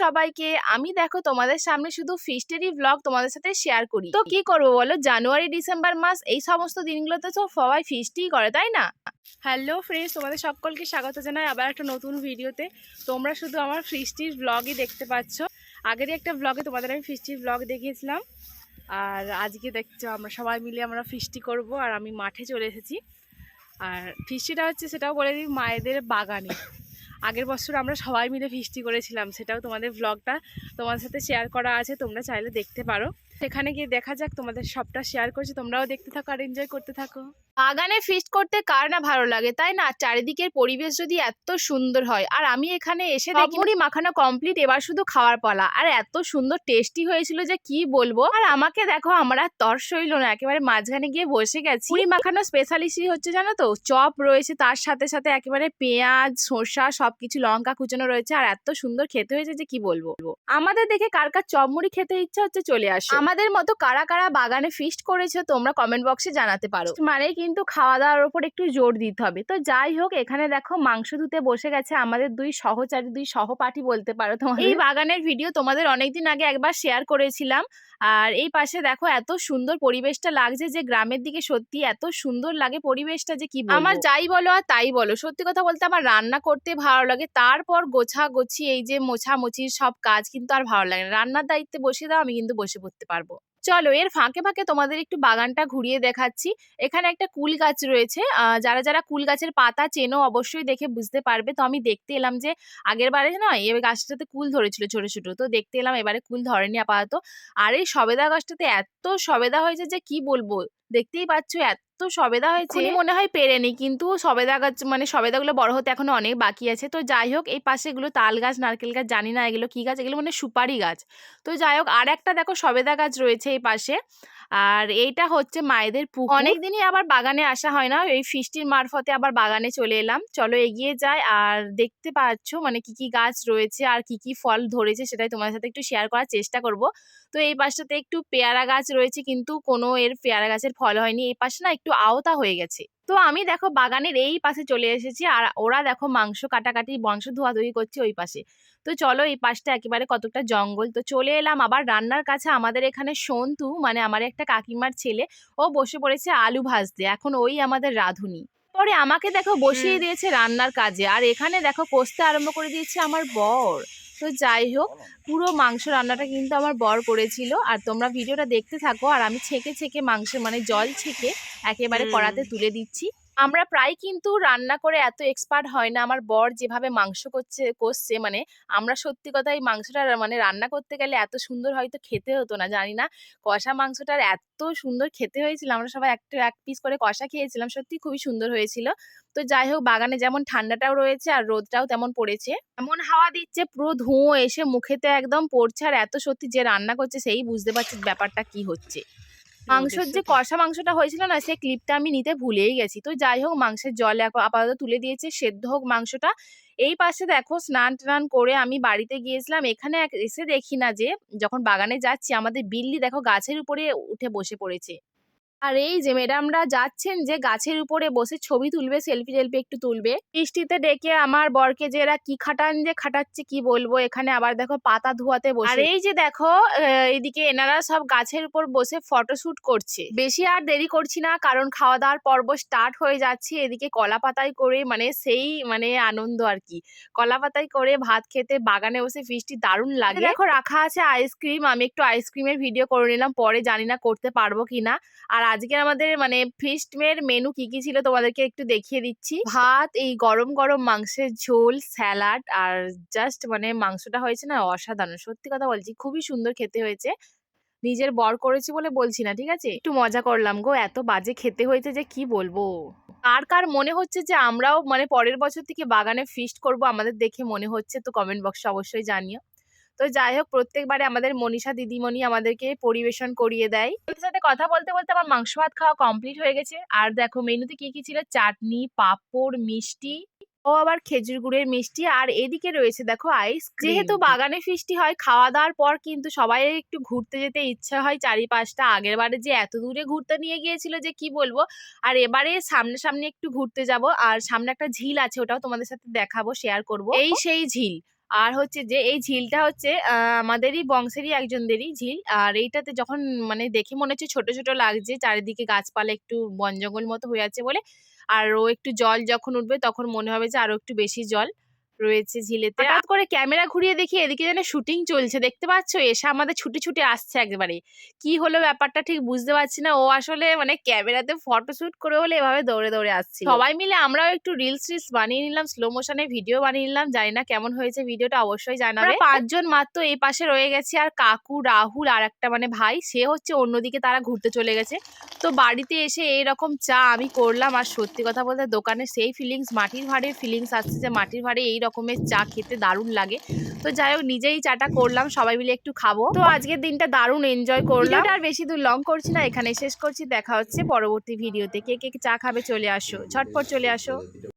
সবাইকে। আমি দেখো তোমাদের সামনে শুধু ফিস্টেরই ব্লগ তোমাদের সাথে শেয়ার করি। তো কি করব বলো? জানুয়ারি, ডিসেম্বর মাস, এই সমস্ত দিনগুলোতে তো সবাই ফিস্টই করে, তাই না? হ্যালো ফ্রেন্ডস তোমাদের সকলকে স্বাগত জানাই আবার একটা নতুন ভিডিওতে তোমরা শুধু আমার ফিস্টির ব্লগই দেখতে পাচ্ছ। আগেরই একটা ব্লগে তোমাদের আমি ফিস্টির ব্লগ দেখিয়েছিলাম। আর আজকে দেখছ আমরা সবাই মিলে আমরা ফিস্টি করব আর আমি মাঠে চলে এসেছি। আর ফিস্টিটা হচ্ছে সেটাও বলে দিই, মায়েদের বাগানে। আগের বছর আমরা সবাই মিলে ফিস্টি করেছিলাম, সেটাও তোমাদের ব্লগটা তোমার সাথে শেয়ার করা আছে, তোমরা চাইলে দেখতে পারো। সেখানে গিয়ে দেখা যাক তোমাদের সবটা শেয়ার করছি। তোমরাও দেখতে থাকো আর এনজয় করতে থাকো। বাগানে ফিস্ট করতে কার না ভালো লাগে তাই না? চারিদিকের পরিবেশ যদি এত সুন্দর হয় আর আমি এখানে এসে দেখি মুড়ি মাখানো কমপ্লিট এবার শুধু খাওয়ার পালা। আর এত সুন্দর টেস্টি হয়েছিল যে কি বলব? আর আমাকে দেখো আমার আর তর্স হইল না একেবারে মাঝখানে গিয়ে বসে গেছি। মুড়ি মাখানো স্পেশালিস্টই হচ্ছে জানো তো চপ রয়েছে তার সাথে সাথে একেবারে পেঁয়াজ শসা সবকিছু লঙ্কা কুচানো রয়েছে আর এত সুন্দর খেতে হয়েছে যে কি বলব? আমাদের দেখে কার কার চপ মুড়ি খেতে ইচ্ছা হচ্ছে চলে আসো। আমাদের মতো কারা কারা বাগানে ফিস্ট করেছে তোমরা কমেন্ট বক্সে জানাতে পারো। মানে কিন্তু খাওয়া দাওয়ার উপর একটু জোর দিতে হবে। তো যাই হোক, এখানে দেখো মাংস ধুতে বসে গেছে আমাদের দুই সহচারী, দুই সহপাঠী বলতে পারো তোমার এই বাগানের ভিডিও তোমাদের অনেকদিন আগে একবার শেয়ার করেছিলাম। আর এই পাশে দেখো এত সুন্দর পরিবেশটা লাগছে যে গ্রামের দিকে সত্যি এত সুন্দর লাগে পরিবেশটা যে কি আমার যাই বলো আর তাই বলো। সত্যি কথা বলতে আমার রান্না করতে ভালো লাগে। তারপর গোছা গোছি এই যে মোছামুছির সব কাজ কিন্তু আর ভালো লাগে না। রান্নার দায়িত্বে বসে দাও, আমি কিন্তু বসে পড়তে পারব। চলো, এর ফাঁকে ফাঁকে তোমাদের একটু বাগানটা ঘুরিয়ে দেখাচ্ছি। এখানে একটা কুল গাছ রয়েছে। যারা যারা কুল গাছের পাতা চেনো অবশ্যই দেখে বুঝতে পারবে। তো আমি দেখতে এলাম যে আগের বারে নয় এবার গাছটাতে কুল ধরেছিল ছোট ছোট। তো দেখতে এলাম এবারে কুল ধরেনি আপাতত। আর এই সবেদা গাছটাতে এত সবেদা হয়েছে যে কি বলব? দেখতেই পাচ্ছ, এত সবেদা হয়েছে। মনে হয় পেরেনি, কিন্তু সবেদা গাছ মানে সবেদাগুলো বড় হতে এখনও অনেক বাকি আছে। তো যাই হোক, এই পাশে এগুলো তাল গাছ, নারকেল গাছ, জানি না এগুলো কি গাছ, এগুলো মানে সুপারি গাছ। তো যাই হোক আর একটা দেখো সবেদা গাছ রয়েছে এই পাশে। আর এইটা হচ্ছে মায়েদের পুকুর। অনেক দিনই আবার বাগানে আসা হয় না, এই ফিস্টির মারফতে আবার বাগানে চলে এলাম। চলো এগিয়ে যাই আর দেখতে পাচ্ছ মানে কি কি গাছ রয়েছে আর কি কি ফল ধরেছে সেটাই তোমার সাথে একটু শেয়ার করার চেষ্টা করব। তো এই পাশটাতে একটু পেয়ারা গাছ রয়েছে কিন্তু কোনো এর পেয়ারা গাছের ফল হয়নি। এই পাশে না একটু আওতা হয়ে গেছে। তো আমি দেখো বাগানের এই পাশে চলে এসেছি আর ওরা দেখো মাংস কাটাকাটি, মাংস ধোয়াধুয়ি করছে ওই পাশে। তো চলো এই পাশটা একেবারে কতটা জঙ্গল। তো চলে এলাম আবার রান্নার কাছে। আমাদের এখানে সন্তু মানে আমার একটা কাকিমার ছেলে ও বসে পড়েছে আলু ভাজতে। এখন ওই আমাদের রাঁধুনি। পরে আমাকে দেখো বসিয়ে দিয়েছে রান্নার কাজে। আর এখানে দেখো কষতে আরম্ভ করে দিয়েছে আমার বর। তো যাই হোক পুরো মাংস রান্নাটা কিন্তু আমার বর করেছিল। আর তোমরা ভিডিওটা দেখতে থাকো। আর আমি ছেঁকে ছেঁকে মাংস মানে জল ছেঁকে একেবারে কড়াতে তুলে দিচ্ছি। আমরা প্রায় কিন্তু রান্না করে এত এক্সপার্ট হয় না। আমার বর যেভাবে মাংস করছে কষছে মানে আমরা সত্যি কথা এই মাংসটা মানে রান্না করতে গেলে এত সুন্দর হয়তো খেতে হতো না, জানি না। কষা মাংসটার এত সুন্দর খেতে হয়েছিল। আমরা সবাই একটু এক পিস করে কষা খেয়েছিলাম। সত্যি খুবই সুন্দর হয়েছিল। তো যাই হোক, বাগানে যেমন ঠান্ডাটাও রয়েছে আর রোদটাও তেমন পড়েছে। এমন হাওয়া দিচ্ছে, পুরো ধুঁয়ো এসে মুখেতে একদম পড়ছে। আর এত সত্যি যে রান্না করছে, সেই বুঝতে পারছে ব্যাপারটা কি হচ্ছে। মাংসর যে কষা মাংসটা হয়েছিল না সেই ক্লিপটা আমি নিতে ভুলেই গেছি। তো যাই হোক মাংসের জল এখন আপাতত তুলে দিয়েছে সেদ্ধ হোক মাংসটা। এই পাশে দেখো স্নান টান করে আমি বাড়িতে গিয়েছিলাম। এখানে এসে দেখি না যে যখন বাগানে যাচ্ছি আমাদের বিল্লি দেখো গাছের উপরে উঠে বসে পড়েছে। আর এই যে ম্যাডামরা যাচ্ছেন যে গাছের উপরে বসে ছবি তুলবে সেলফি টেলফি একটু তুলবে। বৃষ্টিতে ডেকে আমার বরকে যে এরা কি খাটান যে খাটাচ্ছে কি বলব? এখানে আবার দেখো পাতা ধোয়াতে বসে। আর এই যে দেখো আহ, এইদিকে এনারা সব গাছের উপর বসে ফটোশুট করছে। বেশি আর দেরি করছি না কারণ খাওয়া দাওয়ার পর্ব স্টার্ট হয়ে যাচ্ছে। এদিকে কলা পাতায় করে মানে সেই মানে আনন্দ আর কি। কলা পাতায় করে ভাত খেতে বাগানে বসে ফিস্টি দারুণ লাগে। দেখো রাখা আছে আইসক্রিম আমি একটু আইসক্রিমের ভিডিও করে নিলাম পরে জানি না করতে পারব কিনা। আর আজকে আমাদের মানে ফিস্ট মের মেনু কি কি ছিল তোমাদেরকে একটু দেখিয়ে দিচ্ছি। ভাত, এই গরম গরম মাংসের ঝোল স্যালাড আর জাস্ট মানে মাংসটা হয়েছে না অসাধারণ। সত্যি কথা বলছি, খুবই সুন্দর খেতে হয়েছে। নিজের বর করেছি বলে বলছি না, ঠিক আছে? একটু মজা করলাম গো, এত বাজে খেতে হয়েছে যে কি বলব? আর কার মনে হচ্ছে যে আমরাও মানে পরের বছর থেকে বাগানে ফিস্ট করব আমাদের দেখে মনে হচ্ছে, তো কমেন্ট বক্সে অবশ্যই জানিও। তো যাই হোক প্রত্যেকবারে আমাদের মনীষা দিদিমণি আমাদেরকে পরিবেশন করিয়ে দেয়। ওদের সাথে কথা বলতে বলতে আমার মাংস ভাত খাওয়া কমপ্লিট হয়ে গেছে। আর দেখো মেনুতে কি কি ছিল? চাটনি পাঁপড় মিষ্টি ও আবার খেজুর গুড়ের মিষ্টি। আর এদিকে রয়েছে দেখো আইস যেহেতু বাগানে ফিস্টি হয় খাওয়া দাওয়ার পর কিন্তু সবাই একটু ঘুরতে যেতে ইচ্ছা হয় চারিপাশটা। আগের বারে যে এত দূরে ঘুরতে নিয়ে গিয়েছিল যে কি বলব? আর এবারে সামনে সামনে একটু ঘুরতে যাব। আর সামনে একটা ঝিল আছে ওটাও তোমাদের সাথে দেখাবো শেয়ার করব। এই সেই ঝিল। আর হচ্ছে যে এই ঝিলটা হচ্ছে আমাদেরই বংশেরই একজনদেরই ঝিল। আর এইটাতে যখন মানে দেখে মনে হচ্ছে ছোট ছোট লাগছে, চারিদিকে গাছপালা একটু বন জঙ্গল মতো হয়ে আছে বলে, আর ও একটু জল যখন উঠবে তখন মনে হবে যে আরও একটু বেশি জল। রয়েছে ঝিলেতে। হঠাৎ করে ক্যামেরা ঘুরিয়ে দেখি এদিকে যেন শুটিং চলছে। দেখতে পাচ্ছ? এসে আমাদের ছুটে ছুটে আসছে একবারে। কি হলো ব্যাপারটা ঠিক বুঝতে পারছি না। ও আসলে মানে ক্যামেরাতে ফটো শুট করে হলে এভাবে দৌড়ে দৌড়ে আসছে সবাই মিলে আমরাও একটু রিলস রিলস বানিয়ে নিলাম স্লো মোশনে ভিডিও বানিয়ে নিলাম। জানি না কেমন হয়েছে ভিডিওটা অবশ্যই জানাবে। পাঁচজন মাত্র এই পাশে রয়ে গেছে। আর কাকু রাহুল আর একটা মানে ভাই সে হচ্ছে অন্যদিকে তারা ঘুরতে চলে গেছে। তো বাড়িতে এসে এইরকম চা আমি করলাম। আর সত্যি কথা বলতে দোকানে সেই ফিলিংস মাটির ভাড়ের ফিলিংস আসছে যে মাটির ভাড়ে এই রকমের চা খেতে দারুণ লাগে। তো যাই হোক, নিজেই চাটা করলাম, সবাই মিলে একটু খাব। তো আজকের দিনটা দারুণ এনজয় করলাম। আর বেশি দূর লং করছি না এখানে শেষ করছি। দেখা হচ্ছে পরবর্তী ভিডিওতে কে কে চা খাবে চলে আসো। ঝটপট চলে আসো।